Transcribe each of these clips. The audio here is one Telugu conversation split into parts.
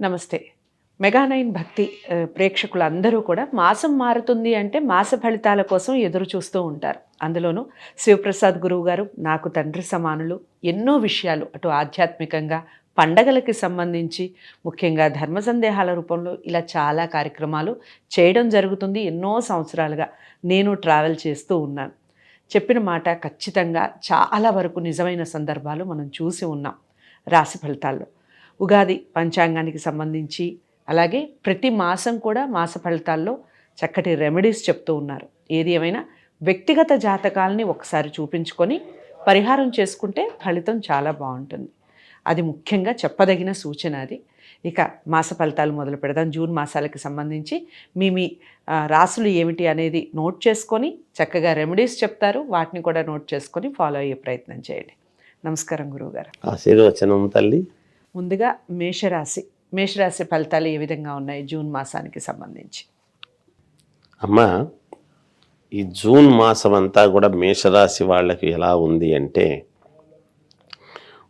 నమస్తే. మెగా నైన్ భక్తి ప్రేక్షకులందరూ కూడా మాసం మారుతుంది అంటే మాస ఫలితాల కోసం ఎదురు చూస్తూ ఉంటారు. అందులోనూ శివప్రసాద్ గురువు గారు నాకు తండ్రి సమానులు ఎన్నో విషయాలు అటు ఆధ్యాత్మికంగా పండగలకి సంబంధించి ముఖ్యంగా ధర్మ సందేహాల రూపంలో ఇలా చాలా కార్యక్రమాలు చేయడం జరుగుతుంది ఎన్నో సంవత్సరాలుగా నేను ట్రావెల్ చేస్తూ ఉన్నాను. చెప్పిన మాట ఖచ్చితంగా చాలా వరకు నిజమైన సందర్భాలు మనం చూసి ఉన్నాం రాశి ఫలితాల్లో. ఉగాది పంచాంగానికి సంబంధించి అలాగే ప్రతి మాసం కూడా మాస ఫలితాల్లో చక్కటి రెమెడీస్ చెప్తూ ఉన్నారు. ఏది ఏమైనా వ్యక్తిగత జాతకాలని ఒకసారి చూపించుకొని పరిహారం చేసుకుంటే ఫలితం చాలా బాగుంటుంది. అది ముఖ్యంగా చెప్పదగిన సూచన అది. ఇక మాస ఫలితాలు మొదలు పెడదాం. జూన్ మాసాలకి సంబంధించి మీ మీ రాసులు ఏమిటి అనేది నోట్ చేసుకొని చక్కగా రెమెడీస్ చెప్తారు. వాటిని కూడా నోట్ చేసుకొని ఫాలో అయ్యే ప్రయత్నం చేయండి. నమస్కారం గురువుగారు. ఆశీర్వచనం తల్లి. ముందుగా మేషరాశి. మేషరాశి ఫలితాలు ఏ విధంగా ఉన్నాయి జూన్ మాసానికి సంబంధించి? అమ్మ ఈ జూన్ మాసం అంతా కూడా మేషరాశి వాళ్ళకి ఎలా ఉంది అంటే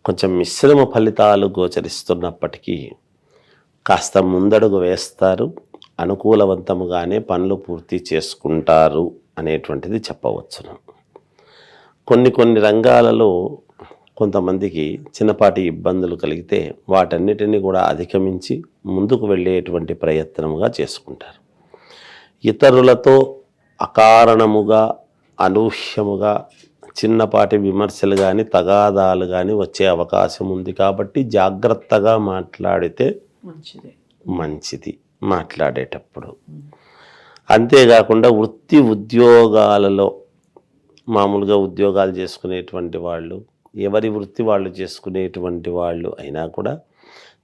కొంచెం మిశ్రమ ఫలితాలు గోచరిస్తున్నప్పటికీ కాస్త ముందడుగు వేస్తారు అనుకూలవంతముగానే పనులు పూర్తి చేసుకుంటారు అనేటువంటిది చెప్పవచ్చును. కొన్ని కొన్ని రంగాలలో కొంతమందికి చిన్నపాటి ఇబ్బందులు కలిగితే వాటన్నిటిని కూడా అధిగమించి ముందుకు వెళ్ళేటువంటి ప్రయత్నముగా చేసుకుంటారు. ఇతరులతో అకారణముగా అనూహ్యముగా చిన్నపాటి విమర్శలు కానీ తగాదాలు కానీ వచ్చే అవకాశం ఉంది కాబట్టి జాగ్రత్తగా మాట్లాడితే మంచిది. మంచిది మాట్లాడేటప్పుడు. అంతేకాకుండా వృత్తి ఉద్యోగాలలో మామూలుగా ఉద్యోగాలు చేసుకునేటువంటి వాళ్ళు ఎవరి వృత్తి వాళ్ళు చేసుకునేటువంటి వాళ్ళు అయినా కూడా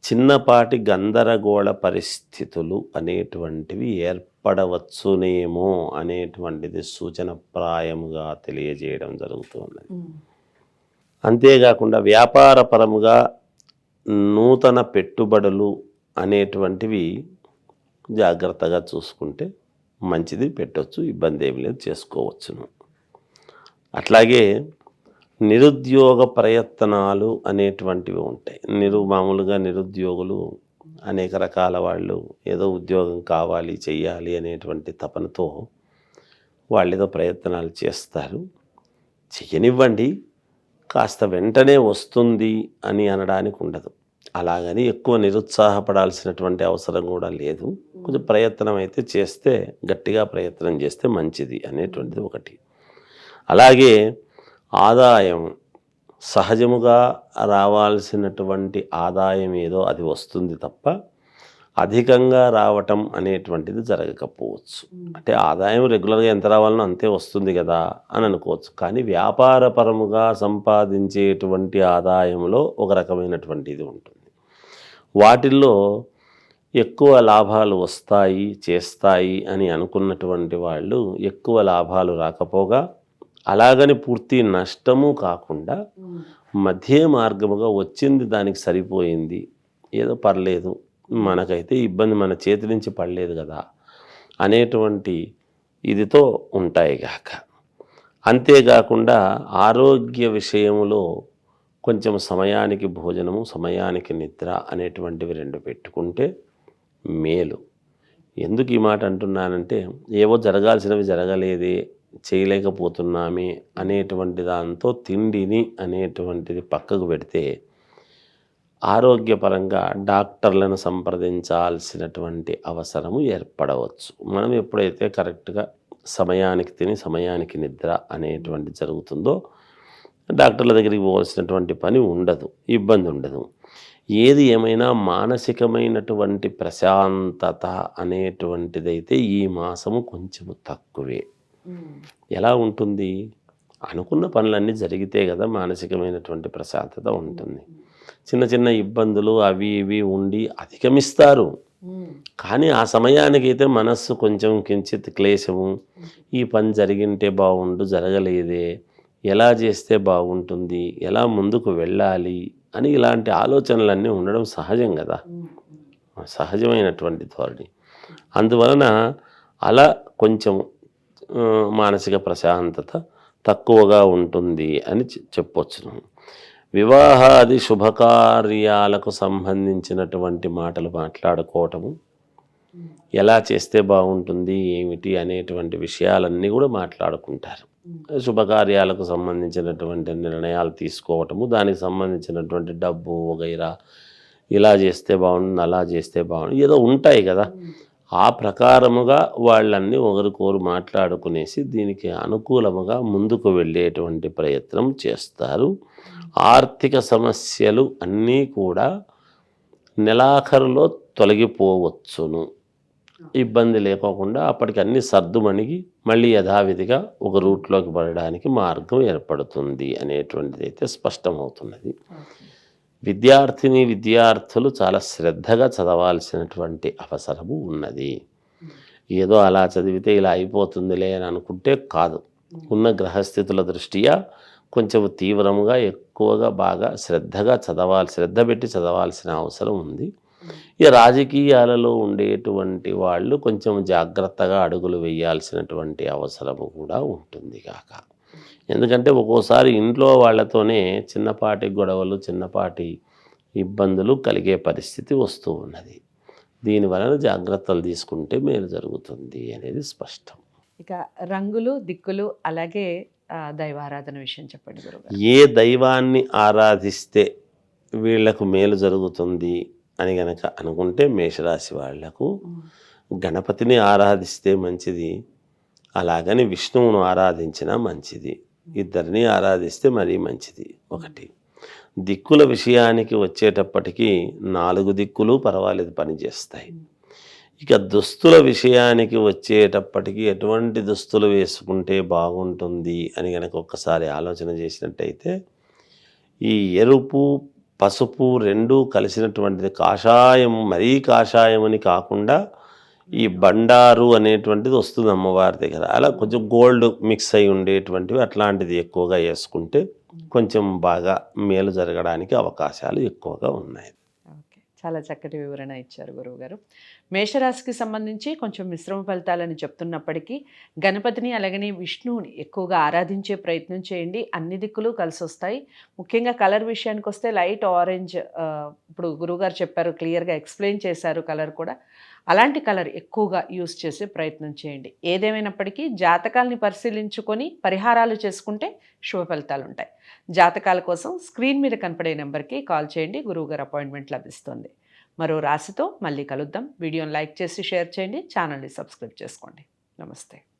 చిన్నపాటి గందరగోళ పరిస్థితులు అనేటువంటివి ఏర్పడవచ్చునేమో అనేటువంటిది సూచనప్రాయముగా తెలియజేయడం జరుగుతున్నది అంతేకాకుండా వ్యాపారపరముగా నూతన పెట్టుబడులు అనేటువంటివి జాగ్రత్తగా చూసుకుంటే మంచిది పెట్టొచ్చు ఇబ్బంది ఏమి లేదు చేసుకోవచ్చును. అట్లాగే నిరుద్యోగ ప్రయత్నాలు అనేటువంటివి ఉంటాయి. నిరు మామూలుగా నిరుద్యోగులు అనేక రకాల వాళ్ళు ఏదో ఉద్యోగం కావాలి చెయ్యాలి అనేటువంటి తపనతో వాళ్ళు ఏదో ప్రయత్నాలు చేస్తారు. చెయ్యనివ్వండి కాస్త వెంటనే వస్తుంది అని అనడానికి ఉండదు. అలాగని ఎక్కువ నిరుత్సాహపడాల్సినటువంటి అవసరం కూడా లేదు. కొంచెం ప్రయత్నం అయితే చేస్తే గట్టిగా ప్రయత్నం చేస్తే మంచిది అనేటువంటిది ఒకటి. అలాగే ఆదాయం సహజముగా రావాల్సినటువంటి ఆదాయం ఏదో అది వస్తుంది తప్ప అధికంగా రావటం అనేటువంటిది జరగకపోవచ్చు. అంటే ఆదాయం రెగ్యులర్గా ఎంత రావాలనో అంతే వస్తుంది కదా అని అనుకోవచ్చు. కానీ వ్యాపారపరముగా సంపాదించేటువంటి ఆదాయంలో ఒక రకమైనటువంటి ఇది ఉంటుంది. వాటిల్లో ఎక్కువ లాభాలు వస్తాయి చేస్తాయి అని అనుకున్నటువంటి వాళ్ళు ఎక్కువ లాభాలు రాకపోగా అలాగని పూర్తి నష్టము కాకుండా మధ్య మార్గముగా వచ్చింది దానికి సరిపోయింది. ఏదో పర్లేదు మనకైతే ఇబ్బంది మన చేతి నుంచి పడలేదు కదా అనేటువంటి ఇదితో ఉంటాయి గాక. అంతేకాకుండా ఆరోగ్య విషయములో కొంచెం సమయానికి భోజనము సమయానికి నిద్ర అనేటువంటివి రెండు పెట్టుకుంటే మేలు. ఎందుకు ఈ మాట అంటున్నానంటే ఏవో జరగాల్సినవి జరగలేదే చేయలేకపోతున్నామే అనేటువంటి దాంతో తిండిని అనేటువంటిది పక్కకు పెడితే ఆరోగ్యపరంగా డాక్టర్లను సంప్రదించాల్సినటువంటి అవసరము ఏర్పడవచ్చు. మనం ఎప్పుడైతే కరెక్ట్గా సమయానికి తిని సమయానికి నిద్ర అనేటువంటి జరుగుతుందో డాక్టర్ల దగ్గరికి పోవాల్సినటువంటి పని ఉండదు ఇబ్బంది ఉండదు. ఏది ఏమైనా మానసికమైనటువంటి ప్రశాంతత అనేటువంటిదైతే ఈ మాసము కొంచెము తక్కువే. ఎలా ఉంటుంది? అనుకున్న పనులన్నీ జరిగితే కదా మానసికమైనటువంటి ప్రశాంతత ఉంటుంది. చిన్న చిన్న ఇబ్బందులు అవి ఇవి ఉండి అధిగమిస్తారు. కానీ ఆ సమయానికి అయితే మనస్సు కొంచెం కించిత్ క్లేశము. ఈ పని జరిగింటే బాగుండు జరగలేదే. ఎలా చేస్తే బాగుంటుంది ఎలా ముందుకు వెళ్ళాలి? అని ఇలాంటి ఆలోచనలన్నీ ఉండడం సహజం కదా. సహజమైనటువంటి ధోరణి. అందువలన అలా కొంచెం మానసిక ప్రశాంతత తక్కువగా ఉంటుంది అని చె- చెప్పొచ్చును వివాహాది శుభకార్యాలకు సంబంధించినటువంటి మాటలు మాట్లాడుకోవటము ఎలా చేస్తే బాగుంటుంది ఏమిటి అనేటువంటి విషయాలన్నీ కూడా మాట్లాడుకుంటారు. శుభకార్యాలకు సంబంధించినటువంటి నిర్ణయాలు తీసుకోవటము దానికి సంబంధించినటువంటి డబ్బు వగైరా ఇలా చేస్తే బాగుంటుంది అలా చేస్తే బాగుంటుంది ఏదో ఉంటాయి కదా. ఆ ప్రకారముగా వాళ్ళన్నీ ఒకరికొరు మాట్లాడుకునేసి దీనికి అనుకూలముగా ముందుకు వెళ్ళేటువంటి ప్రయత్నం చేస్తారు. ఆర్థిక సమస్యలు అన్నీ కూడా నెలాఖరులో తొలగిపోవచ్చును. ఇబ్బంది లేకోకుండా అప్పటికి అన్ని సర్దుమణిగి మళ్ళీ యథావిధిగా ఒక రూట్లోకి పడడానికి మార్గం ఏర్పడుతుంది అనేటువంటిది అయితే స్పష్టమవుతున్నది విద్యార్థిని విద్యార్థులు చాలా శ్రద్ధగా చదవాల్సినటువంటి అవసరము ఉన్నది. ఏదో అలా చదివితే ఇలా అయిపోతుందిలే అని అనుకుంటే కాదు. ఉన్న గ్రహస్థితుల దృష్ట్యా కొంచెం తీవ్రంగా ఎక్కువగా బాగా శ్రద్ధగా చదవాలి శ్రద్ధ పెట్టి చదవాల్సిన అవసరం ఉంది. ఈ రాజకీయాలలో ఉండేటువంటి వాళ్ళు కొంచెం జాగ్రత్తగా అడుగులు వేయాల్సినటువంటి అవసరము కూడా ఉంటుంది కాక ఎందుకంటే ఒక్కోసారి ఇంట్లో వాళ్ళతోనే చిన్నపాటి గొడవలు చిన్నపాటి ఇబ్బందులు కలిగే పరిస్థితి వస్తూ ఉన్నది. దీని వలన జాగ్రత్తలు తీసుకుంటే మేలు జరుగుతుంది అనేది స్పష్టం. ఇక రంగులు దిక్కులు అలాగే దైవారాధన విషయం చెప్పండి ఏ దైవాన్ని ఆరాధిస్తే వీళ్ళకు మేలు జరుగుతుంది అని గనక అనుకుంటే మేషరాశి వాళ్ళకు గణపతిని ఆరాధిస్తే మంచిది. అలాగని విష్ణువును ఆరాధించినా మంచిది. ఇద్దరిని ఆరాధిస్తే మరీ మంచిది. ఒకటి. దిక్కుల విషయానికి వచ్చేటప్పటికీ నాలుగు దిక్కులు పర్వాలేదు పనిచేస్తాయి. ఇక దుస్తుల విషయానికి వచ్చేటప్పటికి ఎటువంటి దుస్తులు వేసుకుంటే బాగుంటుంది అని కనుక ఒక్కసారి ఆలోచన చేసినట్టయితే ఈ ఎరుపు పసుపు రెండు కలిసినటువంటిది కాషాయం మరీ కాషాయం అని కాకుండా ఈ బండారు అనేటువంటిది వస్తుంది అమ్మవారి దగ్గర. అలా కొంచెం గోల్డ్ మిక్స్ అయి ఉండేటువంటివి అట్లాంటిది ఎక్కువగా వేసుకుంటే కొంచెం బాగా మేలు జరగడానికి అవకాశాలు ఎక్కువగా ఉన్నాయి. ఓకే. చాలా చక్కటి వివరణ ఇచ్చారు గురువు గారు మేషరాశికి సంబంధించి కొంచెం మిశ్రమ ఫలితాలని చెప్తున్నప్పటికీ గణపతిని అలాగనే విష్ణువుని ఎక్కువగా ఆరాధించే ప్రయత్నం చేయండి. అన్ని దిక్కులు కలిసి వస్తాయి ముఖ్యంగా కలర్ విషయానికి వస్తే లైట్ ఆరెంజ్ ఇప్పుడు గురువుగారు చెప్పారు క్లియర్గా ఎక్స్ప్లెయిన్ చేశారు కలర్ కూడా. అలాంటి కలర్ ఎక్కువగా యూస్ చేసే ప్రయత్నం చేయండి. ఏదేమైనప్పటికీ జాతకాలని పరిశీలించుకొని పరిహారాలు చేసుకుంటే శుభ ఫలితాలు ఉంటాయి జాతకాల కోసం స్క్రీన్ మీద కనపడే నెంబర్కి కాల్ చేయండి. గురువుగారు అపాయింట్మెంట్ లభిస్తుంది. మరో రాశితో మళ్ళీ కలుద్దాం. వీడియోని లైక్ చేసి షేర్ చేయండి. ఛానల్ని సబ్స్క్రైబ్ చేసుకోండి. నమస్తే.